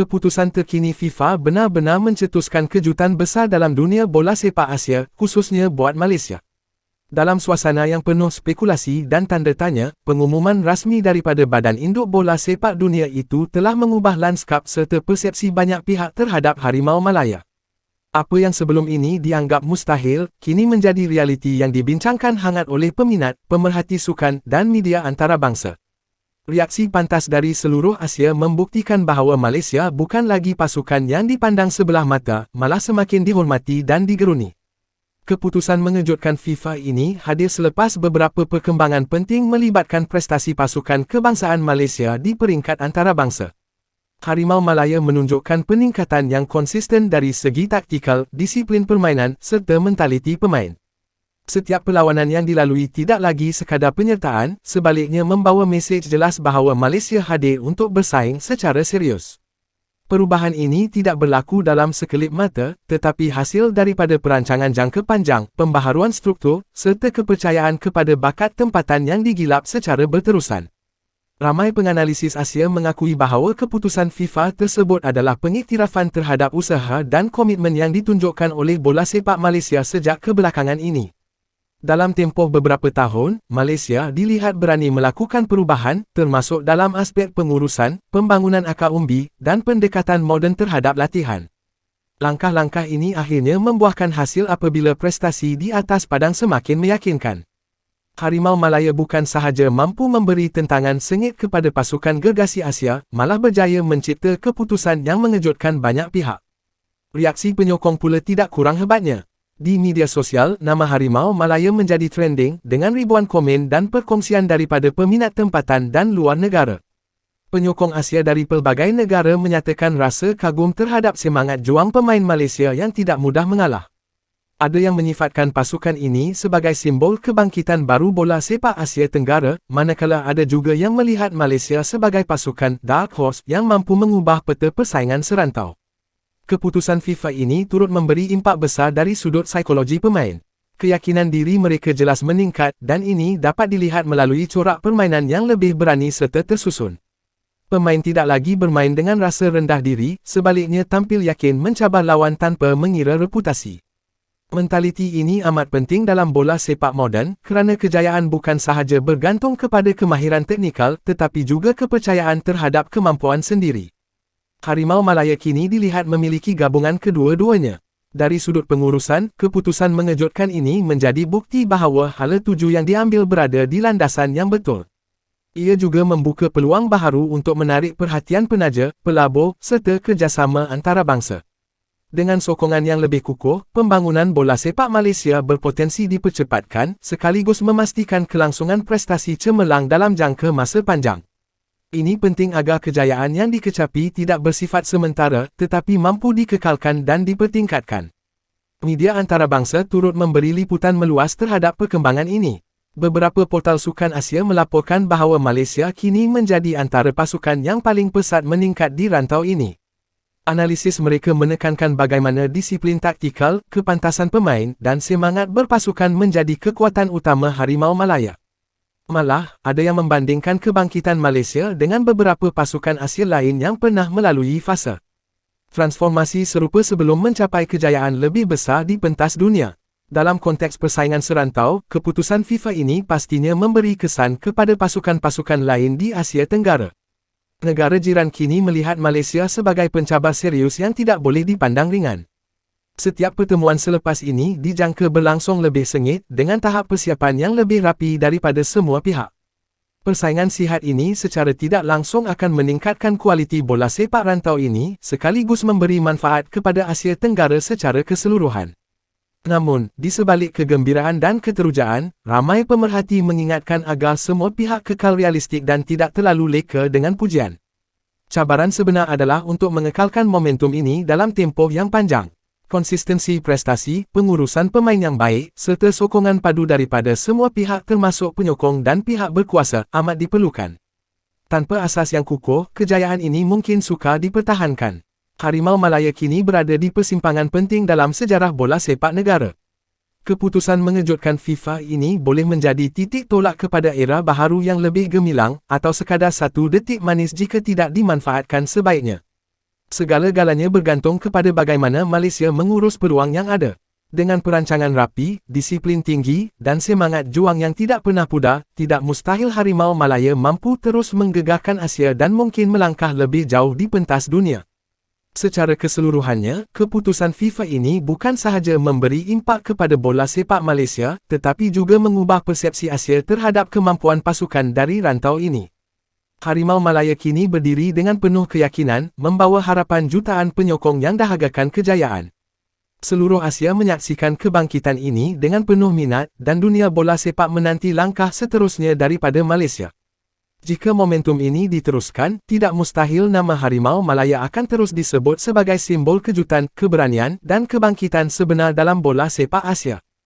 Keputusan terkini FIFA benar-benar mencetuskan kejutan besar dalam dunia bola sepak Asia, khususnya buat Malaysia. Dalam suasana yang penuh spekulasi dan tanda tanya, pengumuman rasmi daripada Badan Induk Bola Sepak Dunia itu telah mengubah lanskap serta persepsi banyak pihak terhadap Harimau Malaya. Apa yang sebelum ini dianggap mustahil, kini menjadi realiti yang dibincangkan hangat oleh peminat, pemerhati sukan dan media antarabangsa. Reaksi pantas dari seluruh Asia membuktikan bahawa Malaysia bukan lagi pasukan yang dipandang sebelah mata, malah semakin dihormati dan digeruni. Keputusan mengejutkan FIFA ini hadir selepas beberapa perkembangan penting melibatkan prestasi pasukan kebangsaan Malaysia di peringkat antarabangsa. Harimau Malaya menunjukkan peningkatan yang konsisten dari segi taktikal, disiplin permainan serta mentaliti pemain. Setiap perlawanan yang dilalui tidak lagi sekadar penyertaan, sebaliknya membawa mesej jelas bahawa Malaysia hadir untuk bersaing secara serius. Perubahan ini tidak berlaku dalam sekelip mata, tetapi hasil daripada perancangan jangka panjang, pembaharuan struktur, serta kepercayaan kepada bakat tempatan yang digilap secara berterusan. Ramai penganalisis Asia mengakui bahawa keputusan FIFA tersebut adalah pengiktirafan terhadap usaha dan komitmen yang ditunjukkan oleh bola sepak Malaysia sejak kebelakangan ini. Dalam tempoh beberapa tahun, Malaysia dilihat berani melakukan perubahan, termasuk dalam aspek pengurusan, pembangunan akar umbi, dan pendekatan moden terhadap latihan. Langkah-langkah ini akhirnya membuahkan hasil apabila prestasi di atas padang semakin meyakinkan. Harimau Malaya bukan sahaja mampu memberi tentangan sengit kepada pasukan gergasi Asia, malah berjaya mencipta keputusan yang mengejutkan banyak pihak. Reaksi penyokong pula tidak kurang hebatnya. Di media sosial, nama Harimau Malaya menjadi trending dengan ribuan komen dan perkongsian daripada peminat tempatan dan luar negara. Penyokong Asia dari pelbagai negara menyatakan rasa kagum terhadap semangat juang pemain Malaysia yang tidak mudah mengalah. Ada yang menyifatkan pasukan ini sebagai simbol kebangkitan baru bola sepak Asia Tenggara, manakala ada juga yang melihat Malaysia sebagai pasukan Dark Horse yang mampu mengubah peta persaingan serantau. Keputusan FIFA ini turut memberi impak besar dari sudut psikologi pemain. Keyakinan diri mereka jelas meningkat dan ini dapat dilihat melalui corak permainan yang lebih berani serta tersusun. Pemain tidak lagi bermain dengan rasa rendah diri, sebaliknya tampil yakin mencabar lawan tanpa mengira reputasi. Mentaliti ini amat penting dalam bola sepak moden kerana kejayaan bukan sahaja bergantung kepada kemahiran teknikal tetapi juga kepercayaan terhadap kemampuan sendiri. Harimau Malaya kini dilihat memiliki gabungan kedua-duanya. Dari sudut pengurusan, keputusan mengejutkan ini menjadi bukti bahawa hala tuju yang diambil berada di landasan yang betul. Ia juga membuka peluang baharu untuk menarik perhatian penaja, pelabur, serta kerjasama antarabangsa. Dengan sokongan yang lebih kukuh, pembangunan bola sepak Malaysia berpotensi dipercepatkan sekaligus memastikan kelangsungan prestasi cemerlang dalam jangka masa panjang. Ini penting agar kejayaan yang dikecapi tidak bersifat sementara tetapi mampu dikekalkan dan dipertingkatkan. Media antarabangsa turut memberi liputan meluas terhadap perkembangan ini. Beberapa portal sukan Asia melaporkan bahawa Malaysia kini menjadi antara pasukan yang paling pesat meningkat di rantau ini. Analisis mereka menekankan bagaimana disiplin taktikal, kepantasan pemain dan semangat berpasukan menjadi kekuatan utama Harimau Malaya. Malah, ada yang membandingkan kebangkitan Malaysia dengan beberapa pasukan Asia lain yang pernah melalui fasa. Transformasi serupa sebelum mencapai kejayaan lebih besar di pentas dunia. Dalam konteks persaingan serantau, keputusan FIFA ini pastinya memberi kesan kepada pasukan-pasukan lain di Asia Tenggara. Negara jiran kini melihat Malaysia sebagai pencabar serius yang tidak boleh dipandang ringan. Setiap pertemuan selepas ini dijangka berlangsung lebih sengit dengan tahap persiapan yang lebih rapi daripada semua pihak. Persaingan sihat ini secara tidak langsung akan meningkatkan kualiti bola sepak rantau ini sekaligus memberi manfaat kepada Asia Tenggara secara keseluruhan. Namun, di sebalik kegembiraan dan keterujaan, ramai pemerhati mengingatkan agar semua pihak kekal realistik dan tidak terlalu leka dengan pujian. Cabaran sebenar adalah untuk mengekalkan momentum ini dalam tempoh yang panjang konsistensi prestasi, pengurusan pemain yang baik, serta sokongan padu daripada semua pihak termasuk penyokong dan pihak berkuasa amat diperlukan. Tanpa asas yang kukuh, kejayaan ini mungkin sukar dipertahankan. Harimau Malaya kini berada di persimpangan penting dalam sejarah bola sepak negara. Keputusan mengejutkan FIFA ini boleh menjadi titik tolak kepada era baharu yang lebih gemilang atau sekadar satu detik manis jika tidak dimanfaatkan sebaiknya. Segala-galanya bergantung kepada bagaimana Malaysia mengurus peluang yang ada. Dengan perancangan rapi, disiplin tinggi, dan semangat juang yang tidak pernah pudar, tidak mustahil Harimau Malaya mampu terus menggegarkan Asia dan mungkin melangkah lebih jauh di pentas dunia. Secara keseluruhannya, keputusan FIFA ini bukan sahaja memberi impak kepada bola sepak Malaysia, tetapi juga mengubah persepsi Asia terhadap kemampuan pasukan dari rantau ini. Harimau Malaya kini berdiri dengan penuh keyakinan, membawa harapan jutaan penyokong yang dahagakan kejayaan. Seluruh Asia menyaksikan kebangkitan ini dengan penuh minat dan dunia bola sepak menanti langkah seterusnya daripada Malaysia. Jika momentum ini diteruskan, tidak mustahil nama Harimau Malaya akan terus disebut sebagai simbol kejutan, keberanian dan kebangkitan sebenar dalam bola sepak Asia.